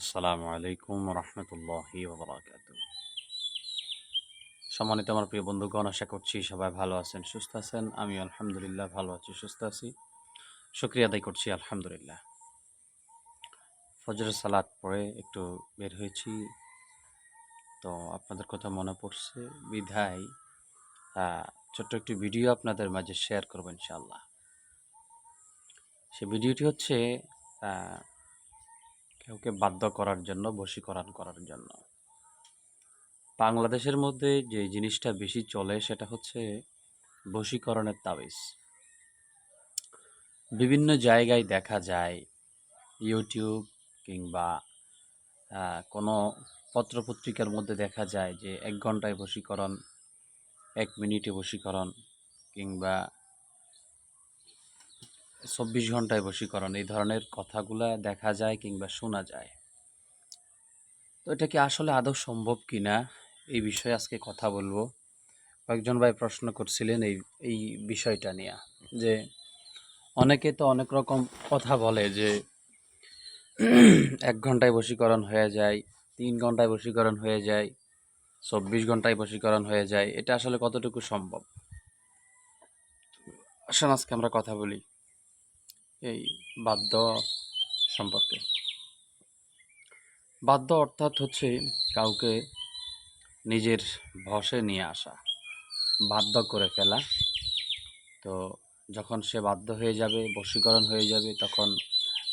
আসসালামু আলাইকুম রহমতুল্লাহি ওবরাকাত সম্মানিত আমার প্রিয় বন্ধুগণ, আশা করছি সবাই ভালো আছেন, সুস্থ আছেন। আমি আলহামদুলিল্লাহ ভালো আছি, সুস্থ আছি। শুক্রিয়া আদায় করছি, আলহামদুলিল্লাহ। ফজর সালাদ পরে একটু বের হয়েছি। তো আপনাদের কথা মনে পড়ছে, বিধায় ছোট্ট একটি ভিডিও আপনাদের মাঝে শেয়ার করব ইনশাআল্লাহ। সে ভিডিওটি হচ্ছে কাউকে বাধ্য করার জন্য, বশীকরণ করার জন্য। বাংলাদেশের মধ্যে যে জিনিসটা বেশি চলে সেটা হচ্ছে বশীকরণের তাবিজ। বিভিন্ন জায়গায় দেখা যায় ইউটিউব কিংবা কোনো পত্রপত্রিকার মধ্যে দেখা যায় যে এক ঘন্টায় বশীকরণ, এক মিনিটে বশীকরণ কিংবা চব্বিশ ঘন্টায় বশীকরণ, এই ধরনের কথাগুলা দেখা যায় কিংবা শোনা যায়। তো এটা কি আসলে আদৌ সম্ভব কি না এই বিষয়ে আজকে কথা বলব। কয়েকজন ভাই প্রশ্ন করছিলেন এই এই বিষয়টা নিয়ে যে অনেকে তো অনেক রকম কথা বলে যে এক ঘন্টায় বশীকরণ হয়ে যায়, তিন ঘন্টায় বশীকরণ হয়ে যায়, চব্বিশ ঘন্টায় বশীকরণ হয়ে যায়, এটা আসলে কতটুকু সম্ভব? আসুন আজকে আমরা কথা বলি। এই বাদ্য সম্পর্কে। বাধ্য অর্থাৎ হচ্ছে কাউকে নিজের ভসে নিয়ে আসা, বাধ্য করে ফেলা। তো যখন সে বাধ্য হয়ে যাবে, বশীকরণ হয়ে যাবে, তখন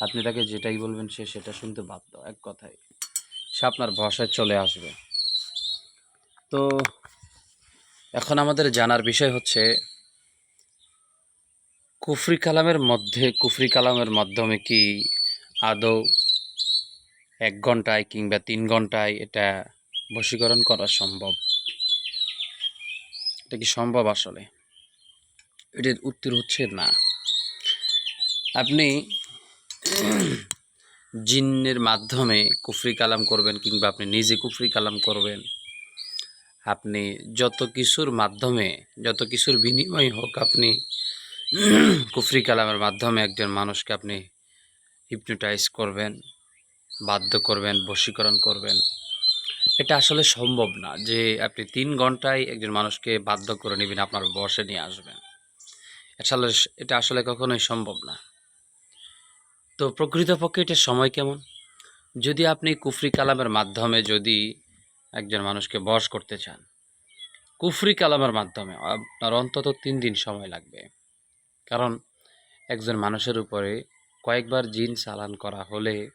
আপনি তাকে যেটাই বলবেন, সে সেটা শুনতে বাধ্য, এক কথায়। সে আপনার বশে চলে আসবে। তো এখন আমাদের জানার বিষয় হচ্ছে কুফরি কালামের মধ্যে, কুফরি কালামের মাধ্যমে কি আদৌ এক ঘন্টায় কিংবা তিন ঘন্টায় এটা বশীকরণ করা সম্ভব? এটা কি সম্ভব আসলে? এটার উত্তর হচ্ছে না। আপনি জিন্নের মাধ্যমে কুফরি কালাম করবেন কিংবা আপনি নিজে কুফরি কালাম করবেন, আপনি যত কিছুর মাধ্যমে, যত কিছুর বিনিময় হোক, আপনি কুফরি কালামের মাধ্যমে একজন মানুষকে আপনি হিপনোটাইজ করবেন, বাধ্য করবেন, বশীকরণ করবেন। এটা আসলে সম্ভব না যে আপনি তিন ঘন্টায় একজন মানুষকে বাধ্য করে নেবেন, আপনার বসে নিয়ে আসবেন। আসলে এটা আসলে কখনোই সম্ভব না। তো প্রকৃতপক্ষে এটা সময় কেমন? যদি আপনি কুফরি কালামের মাধ্যমে যদি একজন মানুষকে বশ করতে চান, কুফরি কালামের মাধ্যমে আপনার অন্তত তিন দিন সময় লাগবে। কারণ একজন মানুষের উপরে কয়েকবার জিন চালান করা হলে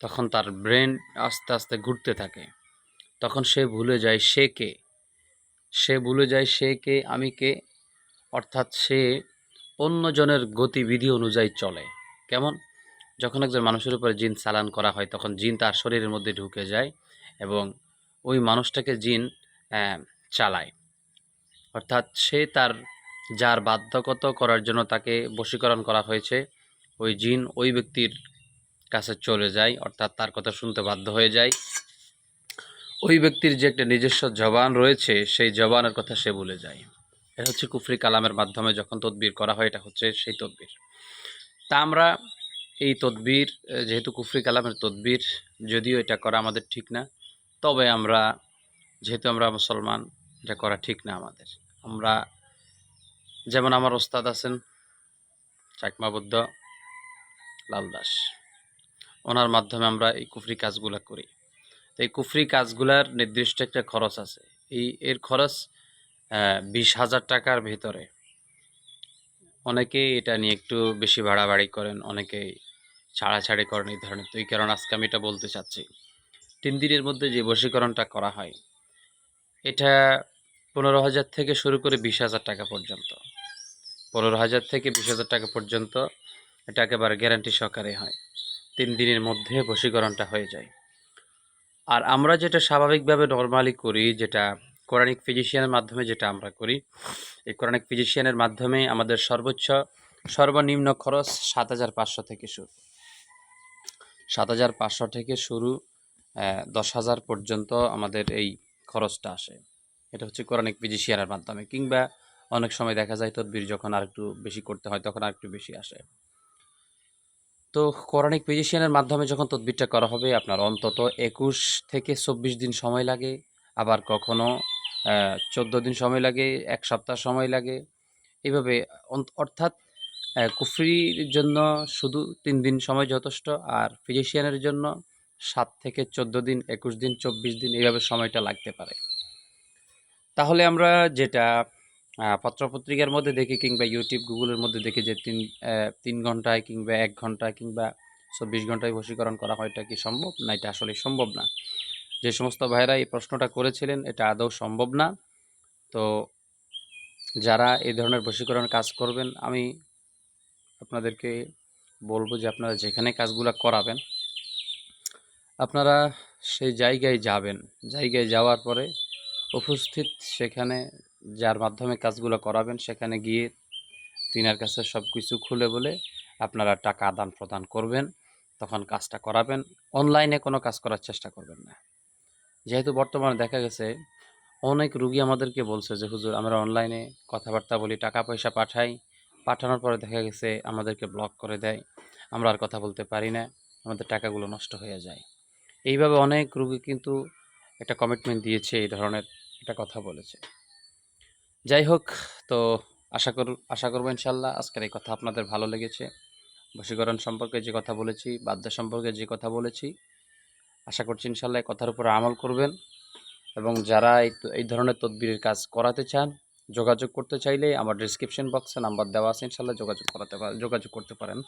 তখন তার ব্রেন আস্তে আস্তে ঘুরতে থাকে। তখন সে ভুলে যায় সে কে। সে ভুলে যায় সে কে, আমি কে, অর্থাৎ সে অন্যজনের গতিবিধি অনুযায়ী চলে। কেমন? যখন একজন মানুষের উপরে জিন চালান করা হয়, তখন জিন তার শরীরের মধ্যে ঢুকে যায় এবং ওই মানুষটাকে জিন চালায়। অর্থাৎ সে তার যার বাধ্যগত করার জন্য তাকে বশীকরণ করা হয়েছে। ওই জিন ওই ব্যক্তির কাছে চলে যায়, অর্থাৎ তার কথা শুনতে বাধ্য হয়ে যায়। ওই ব্যক্তির যে একটা নিজস্ব জবান রয়েছে, সেই জবানের কথা সে ভুলে যায়। এটা হচ্ছে কুফরি কালামের মাধ্যমে যখন তদবির করা হয়, এটা হচ্ছে সেই তদবির। তা আমরা এই তদবির, যেহেতু কুফরি কালামের তদবির, যদিও এটা করা আমাদের ঠিক না, তবে আমরা, যেহেতু আমরা মুসলমান, এটা করা ঠিক না আমাদের। আমরা যেমন আমার ওস্তাদ আছেন চাকমা বুদ্ধ লাল দাস। ওনার মাধ্যমে আমরা এই কুফরি কাজগুলা করি। তো এই কুফরি কাজগুলার নির্দিষ্ট একটা খরচ আছে। এই, এর খরচ বিশ হাজার টাকার ভেতরে। অনেকেই এটা নিয়ে একটু বেশি বাড়াবাড়ি করেন, অনেকেই ছাড়াছাড়ি করেন এই ধরনের। তো এই কারণে আজকে আমি এটা বলতে চাচ্ছি। তিন দিনের মধ্যে যে বশীকরণটা করা হয়, এটা পনেরো হাজার থেকে শুরু করে বিশ হাজার টাকা পর্যন্ত। পনেরো হাজার থেকে বিশ হাজার টাকা পর্যন্ত এটা একেবারে গ্যারান্টি সহকারে হয়। তিন দিনের মধ্যে বশীকরণটা হয়ে যায়। আর আমরা যেটা স্বাভাবিকভাবে নর্মালি করি, যেটা কোরআনিক ফিজিশিয়ানের মাধ্যমে যেটা আমরা করি, এই কোরআনিক ফিজিশিয়ানের মাধ্যমে আমাদের সর্বোচ্চ, সর্বনিম্ন খরচ সাত হাজার পাঁচশো থেকে শুরু। সাত হাজার পাঁচশো থেকে শুরু দশ হাজার পর্যন্ত আমাদের এই খরচটা আসে। এটা হচ্ছে কোরআনিক ফিজিশিয়ানের মাধ্যমে। কিংবা অনেক সময় দেখা যায় তদবির যখন আর একটু বেশি করতে হয়, তখন আর একটু বেশি আসে। তো কোরআনিক ফিজিশিয়ানের মাধ্যমে যখন তদবিরটা করা হবে, আপনার অন্তত একুশ থেকে চব্বিশ দিন সময় লাগে। আবার কখনো চোদ্দ দিন সময় লাগে, এক সপ্তাহ সময় লাগে। এইভাবে অর্থাৎ কুফরির জন্য শুধু তিন দিন সময় যথেষ্ট, আর ফিজিশিয়ানের জন্য সাত থেকে চোদ্দ দিন, একুশ দিন, চব্বিশ দিন এইভাবে সময়টা লাগতে পারে। তাহলে আমরা যেটা পত্রপত্রিকার মধ্যে দেখি কিংবা ইউটিউব গুগলের মধ্যে দেখি যে তিন তিন ঘন্টায় কিংবা এক ঘন্টায় কিংবা চব্বিশ ঘন্টায় বশীকরণ করা হয় এটা কি সম্ভব? না, এটা আসলে সম্ভব না। যে সমস্ত ভাইরা এই প্রশ্নটা করেছিলেন, এটা আদৌ সম্ভব না। তো যারা এই ধরনের বশীকরণ কাজ করবেন, আমি আপনাদেরকে বলব যে আপনারা যেখানে কাজগুলো করাবেন, আপনারা সেই জায়গায় যাবেন। জায়গায় যাওয়ার পরে উপস্থিত সেখানে যার মাধ্যমে কাজগুলো করাবেন, সেখানে গিয়ে তিনার কাছে সব কিছু খুলে বলে আপনারা টাকা আদান প্রদান করবেন, তখন কাজটা করাবেন। অনলাইনে কোনো কাজ করার চেষ্টা করবেন না। যেহেতু বর্তমানে দেখা গেছে, অনেক রুগী আমাদেরকে বলছে যে, হুজুর, আমরা অনলাইনে কথাবার্তা বলি, টাকা পয়সা পাঠাই। পাঠানোর পরে দেখা গেছে, আমাদেরকে ব্লক করে দেয়। আমরা আর কথা বলতে পারি না, আমাদের টাকাগুলো নষ্ট হয়ে যায়। এইভাবে অনেক রুগী কিন্তু একটা কমিটমেন্ট দিয়েছে, এই ধরনের একটা কথা বলেছে। যাই হোক, তো আশা কর, আশা করব ইনশাল্লাহ আজকের এই কথা আপনাদের ভালো লেগেছে। বশীকরণ সম্পর্কে যে কথা বলেছি, বাদ্য সম্পর্কে যে কথা বলেছি, আশা করছি ইনশাল্লাহ এই কথার উপর আমল করবেন এবং যারা এই এই ধরনের তদবিরের কাজ করাতে চান, যোগাযোগ করতে চাইলে আমার ডিসক্রিপশন বক্সে নাম্বার দেওয়া আছে, ইনশাল্লাহ যোগাযোগ করাতে যোগাযোগ করতে পারেন।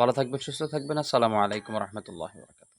ভালো থাকবেন, সুস্থ থাকবেন, আসসালামু আলাইকুম রহমতুল্লাহ বরকাত